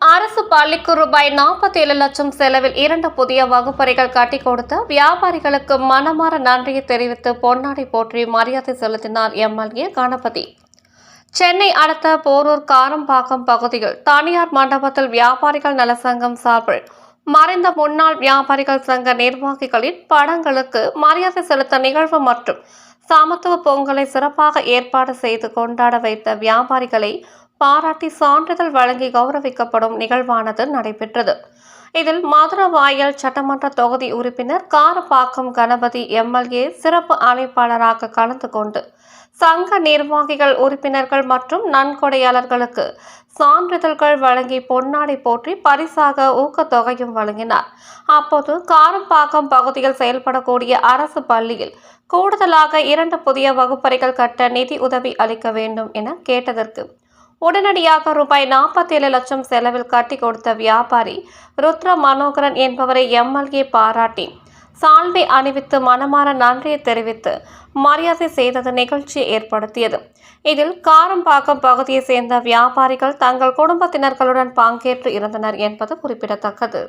அரசு பள்ளிக்கு ரூபாய் நாற்பத்தி ஏழு லட்சம் செலவில் இரண்டு புதிய வகுப்பறைகள் கட்டி கொடுத்து வியாபாரிகளுக்கு மனமாற நன்றியை தெரிவித்து பொன்னாடை போற்றி மரியாதை செலுத்தினார் எம்எல்ஏ கணபதி. சென்னை அடுத்த போரூர் காரம்பாக்கம் பகுதியில் தனியார் மண்டபத்தில் வியாபாரிகள் நல சங்கம் சார்பில் மறைந்த முன்னாள் வியாபாரிகள் சங்க நிர்வாகிகளின் படங்களுக்கு மரியாதை செலுத்த நிகழ்வு மற்றும் சமத்துவ பொங்கலை சிறப்பாக ஏற்பாடு செய்து கொண்டாட வைத்த வியாபாரிகளை பாராட்டி சான்றிதழ் வழங்கி கௌரவிக்கப்படும் நிகழ்வானது நடைபெற்றது. இதில் மதுரவாயல் சட்டமன்ற தொகுதி உறுப்பினர் காரப்பாக்கம் கணபதி எம்எல்ஏ சிறப்பு அழைப்பாளராக கலந்து கொண்டு சங்க நிர்வாகிகள் உறுப்பினர்கள் மற்றும் நன்கொடையாளர்களுக்கு சான்றிதழ்கள் வழங்கி பொன்னாடை போற்றி பரிசாக ஊக்கத்தொகையும் வழங்கினார். அப்போது காரம்பாக்கம் பகுதியில் செயல்படக்கூடிய அரசு பள்ளியில் கூடுதலாக இரண்டு புதிய வகுப்பறைகள் கட்ட நிதி உதவி அளிக்க வேண்டும் என கேட்டதற்கு உடனடியாக ரூபாய் நாற்பத்தி ஏழு லட்சம் செலவில் கட்டி கொடுத்த வியாபாரி ருத்ர மனோகரன் என்பவரை எம்எல்ஏ பாராட்டி சால்வை அணிவித்து மனமாற நன்றியை தெரிவித்து மரியாதை செய்தது நிகழ்ச்சியை ஏற்படுத்தியது. இதில் காரம்பாக்கம் பகுதியை சேர்ந்த வியாபாரிகள் தங்கள் குடும்பத்தினர்களுடன் பங்கேற்று இருந்தனர் என்பது குறிப்பிடத்தக்கது.